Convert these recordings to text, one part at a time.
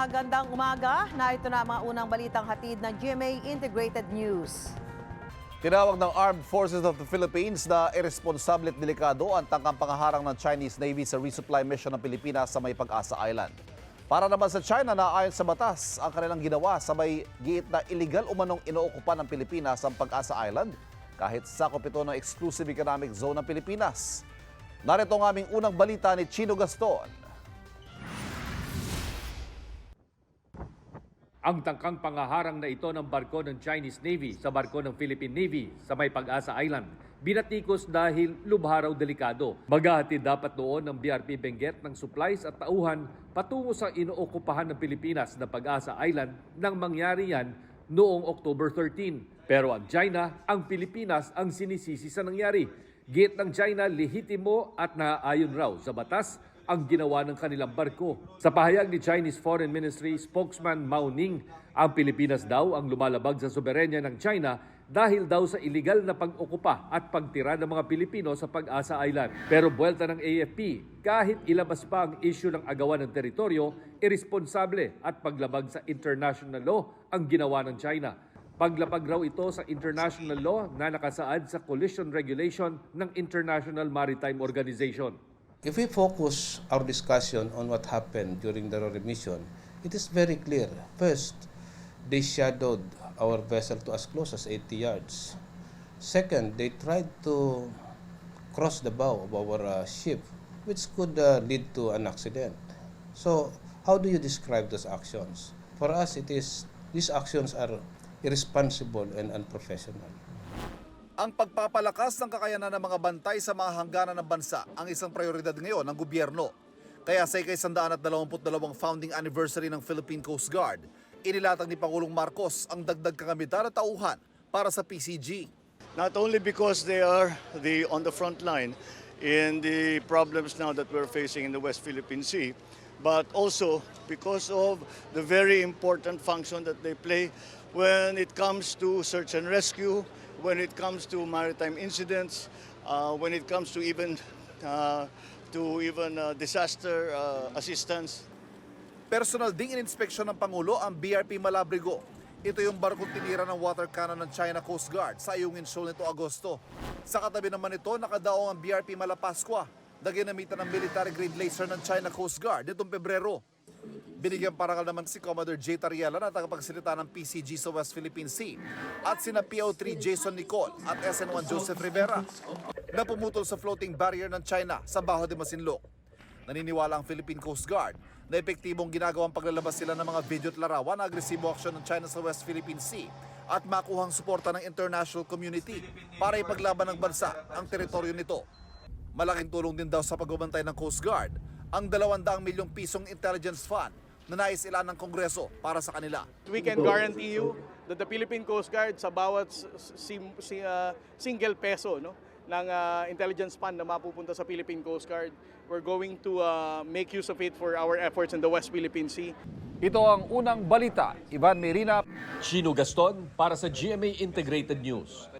Magandang umaga. Na ito na mga unang balitang hatid ng GMA Integrated News. Tinawag ng Armed Forces of the Philippines na irresponsable at delikado ang tangkang pangaharang ng Chinese Navy sa resupply mission ng Pilipinas sa may Pag-asa Island. Para naman sa China na ayon sa batas ang kanilang ginawa sa may giit na illegal umanong inookupan ng Pilipinas ang Pag-asa Island kahit sakop ito ng exclusive economic zone ng Pilipinas. Narito ang aming unang balita ni Chino Gaston. Ang tangkang pangaharang na ito ng barko ng Chinese Navy sa barko ng Philippine Navy sa may Pag-asa Island. Binatikos dahil lubha raw delikado. Maghahatid dapat doon ng BRP Benguet ng supplies at tauhan patungo sa inookupahan ng Pilipinas na Pag-asa Island nang mangyari yan noong October 13. Pero ang China, ang Pilipinas ang sinisisi sa nangyari. Gate ng China, lehitimo at naaayon raw sa batas ang ginawa ng kanilang barko. Sa pahayag ni Chinese Foreign Ministry spokesman Mao Ning, ang Pilipinas daw ang lumalabag sa soberenya ng China dahil daw sa iligal na pag-okupa at pagtira ng mga Pilipino sa Pag-asa Island. Pero buwelta ng AFP, kahit ilabas pa ang issue ng agawan ng teritoryo, irresponsable at paglabag sa international law ang ginawa ng China. Paglapag raw ito sa international law na nakasaad sa collision regulation ng International Maritime Organization. If we focus our discussion on what happened during the Rory mission, it is very clear. First, they shadowed our vessel to as close as 80 yards. Second, they tried to cross the bow of our uh, ship, which could uh, lead to an accident. So, how do you describe those actions? For us, it is these actions are irresponsible and unprofessional. Ang pagpapalakas ng kakayanan ng mga bantay sa mga hangganan ng bansa ang isang prioridad ngayon ng gobyerno. Kaya sa ikay-122 founding anniversary ng Philippine Coast Guard, inilatag ni Pangulong Marcos ang dagdag kagamitan at tauhan para sa PCG. not only because they are the on the front line in the problems now that we're facing in the West Philippine Sea, but also because of the very important function that they play when it comes to search and rescue, when it comes to maritime incidents, uh, when it comes to even uh, to even uh, disaster uh, assistance. Personal ding ininspeksyon ng Pangulo ang BRP Malabrigo. Ito yung barkong tinira ng water cannon ng China Coast Guard sa Ayungin Shoal nito Agosto. Sa katabi naman ito, nakadaong ang BRP Malapascua na ginamitan ng military grade laser ng China Coast Guard nitong Pebrero. Binigyan parangal naman si Commodore J. Tariela na tagapagsalita ng PCG sa West Philippine Sea at sina PO3 Jason Nicol at SN1 Joseph Rivera na pumutol sa floating barrier ng China sa Baho de Masinloc. Naniniwala ang Philippine Coast Guard na epektibong ginagawang paglalabas sila ng mga video at larawan na agresibo aksyon ng China sa West Philippine Sea at makuhang suporta ng international community para ipaglaban ng bansa ang teritoryo nito. Malaking tulong din daw sa pagbabantay ng Coast Guard ang 200 milyong pisong intelligence fund na nais ilan ng Kongreso para sa kanila. We can guarantee you that the Philippine Coast Guard sa bawat sim- si- uh, single peso no ng uh, intelligence fund na mapupunta sa Philippine Coast Guard, we're going to uh, make use of it for our efforts in the West Philippine Sea. Ito ang unang balita. Ivan Merina. Chino Gaston para sa GMA Integrated News.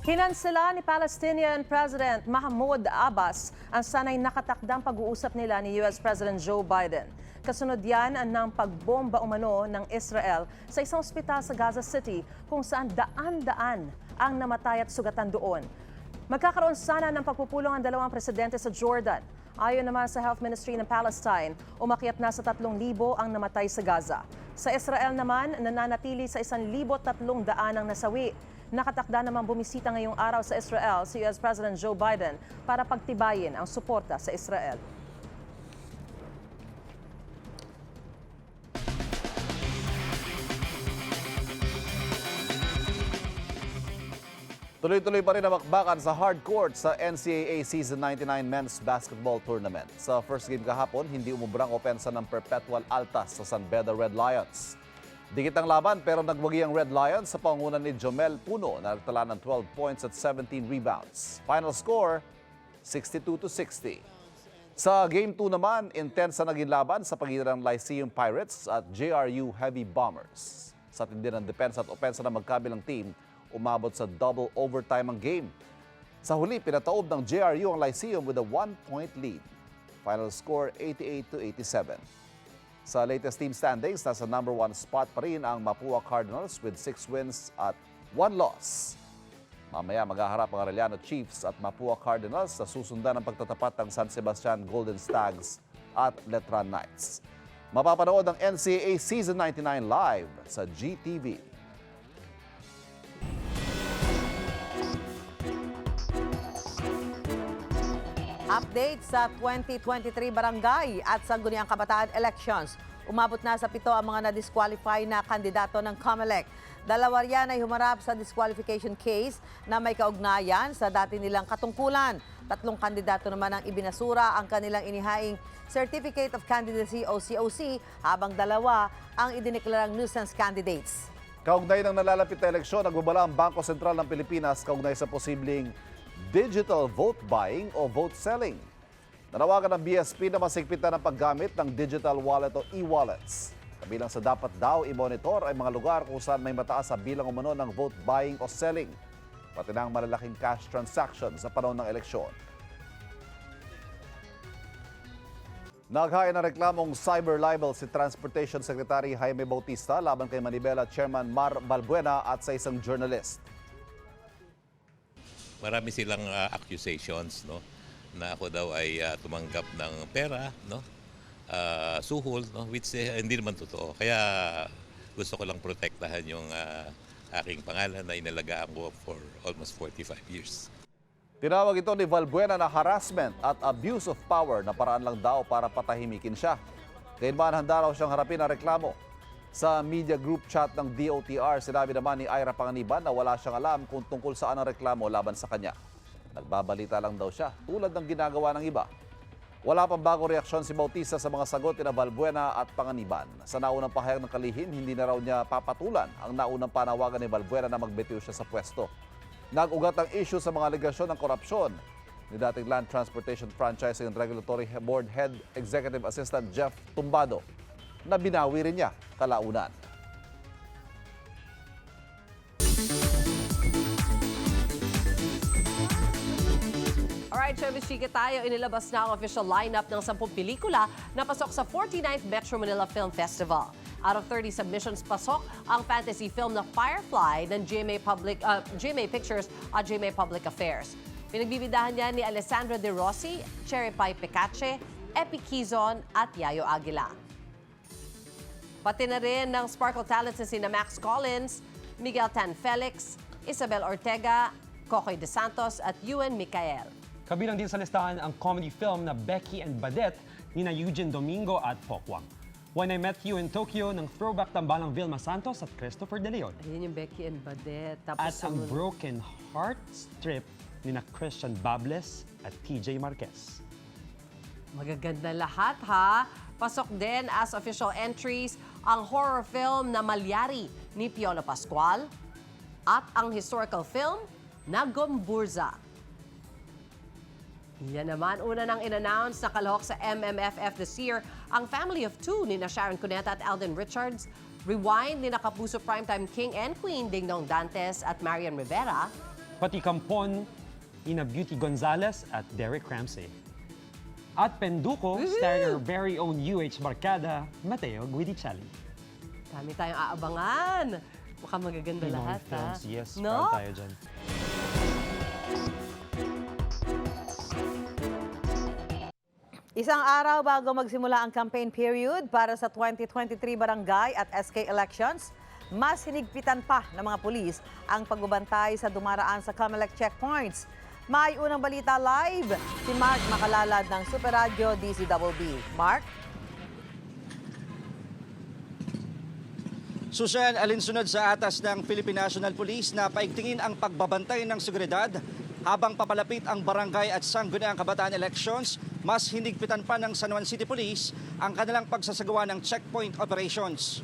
Kinansela ni Palestinian President Mahmoud Abbas ang sanay nakatakdang pag-uusap nila ni US President Joe Biden. Kasunod yan ng pagbomba umano ng Israel sa isang ospital sa Gaza City kung saan daan-daan ang namatay at sugatan doon. Magkakaroon sana ng pagpupulong ang dalawang presidente sa Jordan. Ayon naman sa Health Ministry ng Palestine, umakyat na sa 3,000 ang namatay sa Gaza. Sa Israel naman, nananatili sa 1,300 ang nasawi. Nakatakda namang bumisita ngayong araw sa Israel si US President Joe Biden para pagtibayin ang suporta sa Israel. Tuloy-tuloy pa rin ang makbakan sa hard court sa NCAA Season 99 Men's Basketball Tournament. Sa first game kahapon, hindi umubrang opensa ng Perpetual Altas sa San Beda Red Lions. Dikit ang laban pero nagwagi ang Red Lions sa pangunan ni Jomel Puno na nagtala ng 12 points at 17 rebounds. Final score, 62 to 60. Sa Game 2 naman, intense na naging laban sa pagitan ng Lyceum Pirates at JRU Heavy Bombers. Sa tindi ng depensa at opensa ng magkabilang team, umabot sa double overtime ang game. Sa huli, pinataob ng JRU ang Lyceum with a one-point lead. Final score 88 to 87. Sa latest team standings, nasa number one spot pa rin ang Mapua Cardinals with six wins at one loss. Mamaya maghaharap ang Arellano Chiefs at Mapua Cardinals sa susundan ng pagtatapat ng San Sebastian Golden Stags at Letran Knights. Mapapanood ang NCAA Season 99 live sa GTV. Update sa 2023 barangay at sangguniang kabataan elections. Umabot na sa pito ang mga na-disqualify na kandidato ng COMELEC. Dalawa riyan ay humarap sa disqualification case na may kaugnayan sa dati nilang katungkulan. Tatlong kandidato naman ang ibinasura ang kanilang inihaing Certificate of Candidacy o COC habang dalawa ang idineklarang nuisance candidates. Kaugnay ng nalalapit na eleksyon, nagbabala ang Bangko Sentral ng Pilipinas kaugnay sa posibleng digital vote buying o vote selling. Nanawagan ng BSP na masigpitan ang paggamit ng digital wallet o e-wallets. Kabilang sa dapat daw i-monitor ay mga lugar kung saan may mataas sa bilang umano ng vote buying o selling, pati na ang malalaking cash transactions sa panahon ng eleksyon. Naghain ng reklamong cyber libel si Transportation Secretary Jaime Bautista laban kay Manibela Chairman Mar Balbuena at sa isang journalist. Marami silang uh, accusations no na ako daw ay uh, tumanggap ng pera no uh, suhol no which eh, hindi naman totoo kaya gusto ko lang protektahan yung uh, aking pangalan na inalagaan ko for almost 45 years Tinawag ito ni Valbuena na harassment at abuse of power na paraan lang daw para patahimikin siya. Gayunman handa raw siyang harapin ang reklamo. Sa media group chat ng DOTR, sinabi naman ni Ira Panganiban na wala siyang alam kung tungkol saan ang reklamo laban sa kanya. Nagbabalita lang daw siya, tulad ng ginagawa ng iba. Wala pang bagong reaksyon si Bautista sa mga sagot ni Valbuena at Panganiban. Sa naunang pahayag ng kalihim, hindi na raw niya papatulan ang naunang panawagan ni Valbuena na magbitiw siya sa pwesto. Nag-ugat ang issue sa mga alegasyon ng korupsyon ni dating Land Transportation Franchising and Regulatory Board Head Executive Assistant Jeff Tumbado na binawi rin niya kalaunan. Alright, Showbiz Chika tayo. Inilabas na ang official lineup ng 10 pelikula na pasok sa 49th Metro Manila Film Festival. Out of 30 submissions, pasok ang fantasy film na Firefly ng GMA, Public, uh, GMA Pictures at GMA Public Affairs. Pinagbibidahan niya ni Alessandra De Rossi, Cherry Pie Pecache, Epi Quizon at Yayo Aguila. Pati na rin ng Sparkle Talents na sina Max Collins, Miguel Tan Felix, Isabel Ortega, Kokoy De Santos at Ewan Micael. Kabilang din sa listahan ang comedy film na Becky and Badet ni na Eugene Domingo at Pokwang. When I Met You in Tokyo ng throwback tambalang Vilma Santos at Christopher De Leon. Ayun yung Becky and Badet. Tapos At ang Broken Heart strip ni na Christian Bables at TJ Marquez. Magaganda lahat ha. Pasok din as official entries ang horror film na Malyari ni Piolo Pascual at ang historical film na Gomburza. Yan naman, una nang in-announce na kalahok sa MMFF this year ang Family of Two ni Sharon Cuneta at Alden Richards, Rewind ni na Kapuso Primetime King and Queen Ding Dong Dantes at Marian Rivera, Pati Kampon ni na Beauty Gonzalez at Derek Ramsey. At Penduko, starring our very own UH Barkada, Mateo Guidicelli. Dami tayong aabangan. Mukhang magaganda mga lahat, ha? films, yes, no? proud tayo dyan. Isang araw bago magsimula ang campaign period para sa 2023 barangay at SK elections, mas hinigpitan pa ng mga pulis ang pagbabantay sa dumaraan sa COMELEC checkpoints. May unang balita live si Mark Makalalad ng Super Radio DCWB. Mark? Susan, alinsunod sa atas ng Philippine National Police na paigtingin ang pagbabantay ng seguridad habang papalapit ang barangay at sangguniang kabataan elections, mas hinigpitan pa ng San Juan City Police ang kanilang pagsasagawa ng checkpoint operations.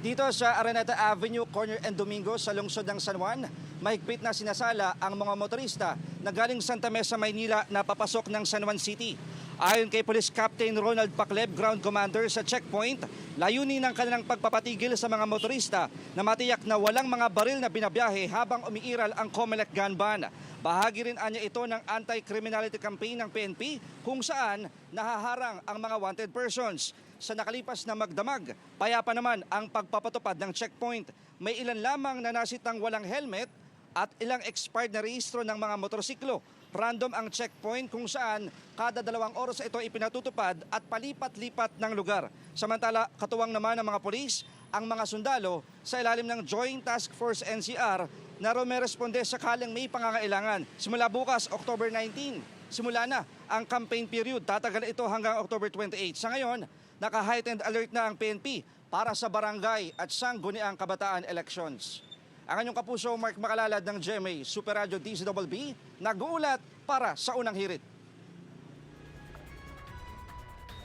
Dito sa Araneta Avenue, Corner and Domingo sa lungsod ng San Juan, mahigpit na sinasala ang mga motorista na galing Santa Mesa, Maynila na papasok ng San Juan City. Ayon kay Police Captain Ronald Pacleb, Ground Commander sa checkpoint, layunin ng kanilang pagpapatigil sa mga motorista na matiyak na walang mga baril na binabiyahe habang umiiral ang Comelec gun ban. Bahagi rin anya ito ng anti-criminality campaign ng PNP kung saan nahaharang ang mga wanted persons. Sa nakalipas na magdamag, payapa naman ang pagpapatupad ng checkpoint. May ilan lamang na nasitang walang helmet at ilang expired na rehistro ng mga motorsiklo. Random ang checkpoint kung saan kada dalawang oras ito ipinatutupad at palipat-lipat ng lugar. Samantala, katuwang naman ng mga polis ang mga sundalo sa ilalim ng Joint Task Force NCR na rumeresponde sakaling may pangangailangan. Simula bukas, October 19, simula na ang campaign period. Tatagal ito hanggang October 28. Sa ngayon, naka-heightened alert na ang PNP para sa barangay at sangguniang kabataan elections. Ang inyong kapuso, Mark Makalalad ng GMA Super Radio DCWB, nag-uulat para sa unang hirit.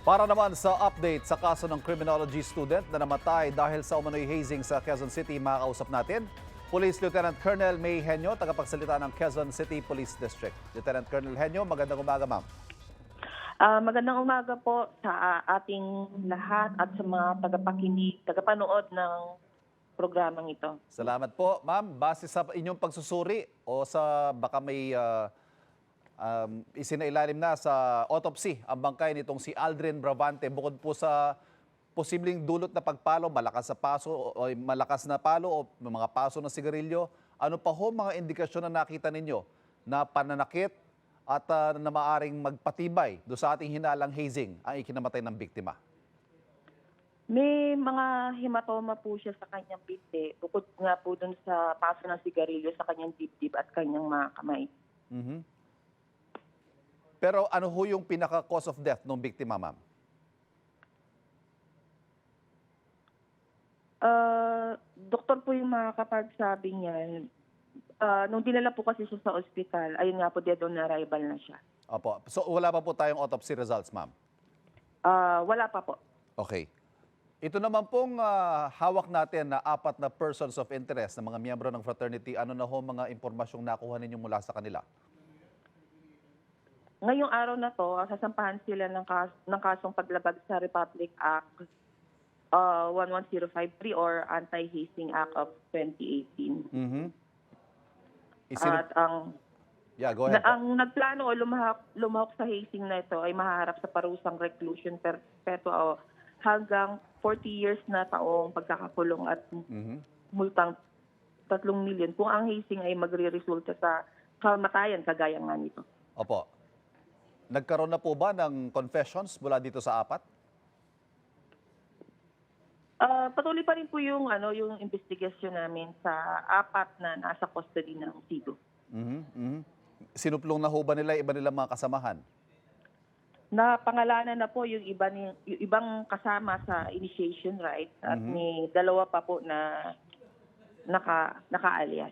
Para naman sa update sa kaso ng criminology student na namatay dahil sa umano'y hazing sa Quezon City, makakausap natin Police Lieutenant Colonel May Henyo, tagapagsalita ng Quezon City Police District. Lieutenant Colonel Henyo, magandang umaga ma'am. Ah, magandang umaga po sa ating lahat at sa mga tagapakinig, tagapanood ng programang ito. Salamat po. Ma'am, base sa inyong pagsusuri o sa baka may ah, um, isinailalim na sa autopsy ang bangkay nitong si Aldrin Bravante bukod po sa posibleng dulot na pagpalo, malakas na paso o malakas na palo o mga paso ng sigarilyo, ano pa ho mga indikasyon na nakita ninyo na pananakit at ah, na maaring magpatibay do sa ating hinalang hazing ang ikinamatay ng biktima? May mga hematoma po siya sa kanyang binti, bukod nga po dun sa paso ng sigarilyo sa kanyang dibdib at kanyang mga kamay. Mhm. Pero ano ho yung pinaka cause of death ng biktima, ma'am? Ah, doktor po yung makakapagsabi niyan. Ah, nung dinala po kasi siya sa ospital, ayun nga po, dead on arrival na siya. Opo. So wala pa po tayong autopsy results, ma'am. Ah, wala pa po. Okay. Ito naman pong ah, hawak natin na apat na persons of interest na mga miyembro ng fraternity, ano na ho mga impormasyong nakuha ninyo mula sa kanila? Ngayong araw na to, ah, sasampahan sila ng, kas- ng kasong paglabag sa Republic Act uh, 11053 or Anti-Hazing Act of 2018. Mhm. Isinu- At ang yeah, go na, ahead. po. ang nagplano o lumahak, lumahok sa hazing na ito ay mahaharap sa parusang reclusion perpetua o hanggang 40 years na taong pagkakakulong at Mhm. multang 3 milyon kung ang hazing ay magre-resulta sa kamatayan kagaya nga nito. Opo. Nagkaroon na po ba ng confessions mula dito sa apat? Ah, patuloy pa rin po yung ano yung investigasyon namin sa apat na nasa custody ng SIGO. Mhm. Mhm. Sinuplong na ho ba nila iba nilang mga kasamahan? Na pangalanan na po yung iba ni, yung ibang kasama sa initiation rights at Mhm. may dalawa pa po na naka naka-alias.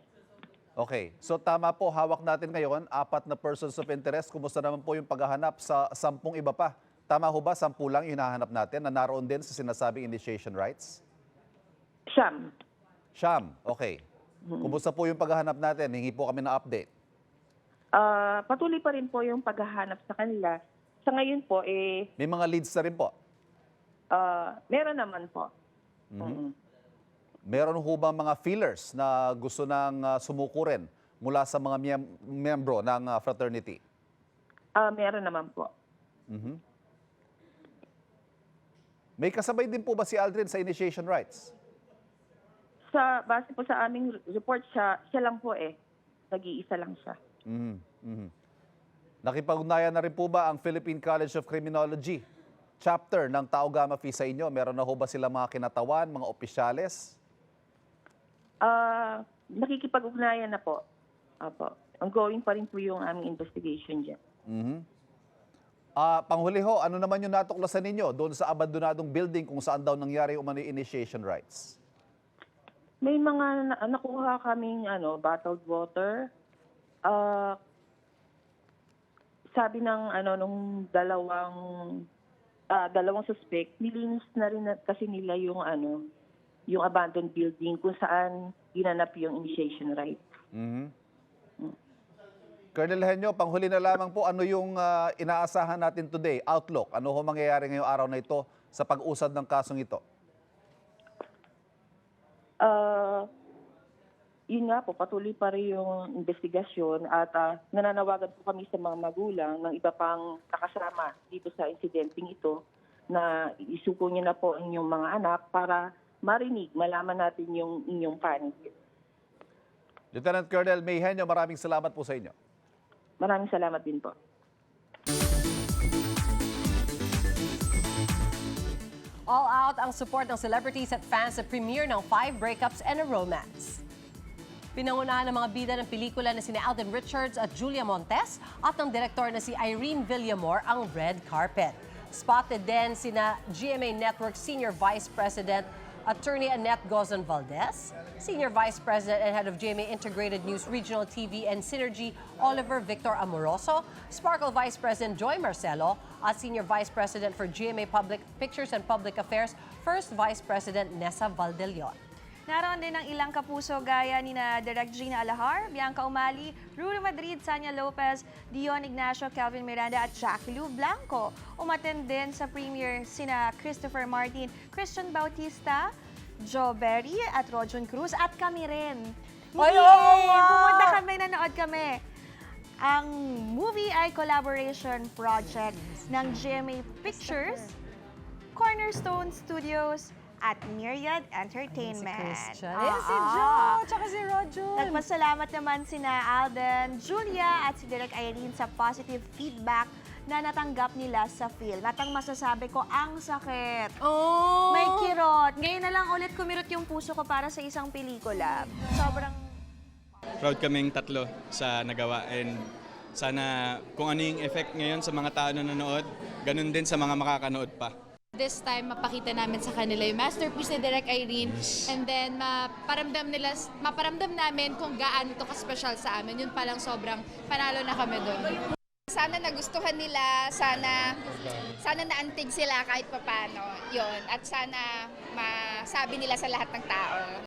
Okay. So tama po, hawak natin ngayon, apat na persons of interest. Kumusta naman po yung paghahanap sa sampung iba pa? Tama ho ba, sampu lang yung hinahanap natin na naroon din sa sinasabing initiation rights? Siyam. Sham, okay. Kumusta po yung paghahanap natin? Hingi po kami ng update. Ah, patuloy pa rin po yung paghahanap sa kanila. Sa ngayon po eh May mga leads na rin po. ah, meron naman po. Mm. Meron ho ba mga feelers na gusto nang uh, sumuko rin mula sa mga miyem- miyembro ng uh, fraternity? Ah, meron naman po. Mhm. May kasabay din po ba si Aldrin sa initiation rights? Sa base po sa aming report siya, siya lang po eh. Nag-iisa lang siya. Mhm. Mhm. Nakipag-ugnayan na rin po ba ang Philippine College of Criminology chapter ng Tao Gamma Phi sa inyo? Meron na ho ba sila mga kinatawan, mga opisyales? Ah, nakikipag-ugnayan na po. Apo. Ongoing pa rin po yung aming investigation dyan. Mhm. Ah, panghuli ho, ano naman yung natuklasan ninyo doon sa abandonadong building kung saan daw nangyari umano initiation rights? May mga na- nakuha kaming ano, bottled water. Ah, sabi ng ano nung dalawang ah, dalawang suspect, nilinis na rin na- kasi nila yung ano, yung abandoned building kung saan ginanap yung initiation right. Colonel Henyo, panghuli na lamang po, ano yung ah, inaasahan natin today? Outlook, ano ho mangyayari ngayong araw na ito sa pag-usad ng kasong ito? Ah, yun nga po, patuloy pa rin yung investigasyon at ah, nananawagan po kami sa mga magulang ng iba pang nakasama dito sa insidenteng ito na isuko niyo na po ang inyong mga anak para marinig, malaman natin yung inyong panig. Lieutenant Colonel May Henyo, maraming salamat po sa inyo. Maraming salamat din po. All out ang support ng celebrities at fans sa premiere ng Five Breakups and a Romance. Pinangunahan ng mga bida ng pelikula na sina Alden Richards at Julia Montes at ng direktor na si Irene Villamor ang red carpet. Spotted din sina GMA Network Senior Vice President Attorney Annette Gozon Valdez, Senior Vice President and Head of GMA Integrated News Regional TV and Synergy Oliver Victor Amoroso, Sparkle Vice President Joy Marcelo, at Senior Vice President for GMA Public Pictures and Public Affairs, First Vice President Nessa Valdelion. Naroon din ang ilang kapuso gaya ni na Direk Gina Alahar, Bianca Umali, Ruru Madrid, Sanya Lopez, Dion Ignacio, Kelvin Miranda at Jackie Lou Blanco. Umattend din sa premiere sina Christopher Martin, Christian Bautista, Joe Berry at Rojon Cruz at kami rin. Ay, oo nga! Pumunta kami, nanood kami. Ang movie ay collaboration project ng GMA Pictures, Cornerstone Studios, at Myriad Entertainment. Christian. Oo. Eh, si Joe, tsaka si Rojo. Nagpasalamat naman sina Alden, Julia at si Direk Irene sa positive feedback na natanggap nila sa film. At ang masasabi ko, ang sakit. Oh! May kirot. Ngayon na lang ulit kumirot yung puso ko para sa isang pelikula. Sobrang proud kaming tatlo sa nagawa and sana kung ano yung effect ngayon sa mga tao na nanood, ganun din sa mga makakanood pa. This time, mapakita namin sa kanila yung masterpiece ni Direk Irene and then maparamdam, nila, maparamdam namin kung gaano to ka-special sa amin. Yun palang sobrang panalo na kami doon. sana nagustuhan nila, sana sana naantig sila kahit papano. 'Yon. At sana masabi nila sa lahat ng tao.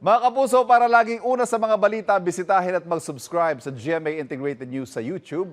Mga kapuso, para laging una sa mga balita, bisitahin at mag-subscribe sa GMA Integrated News sa YouTube.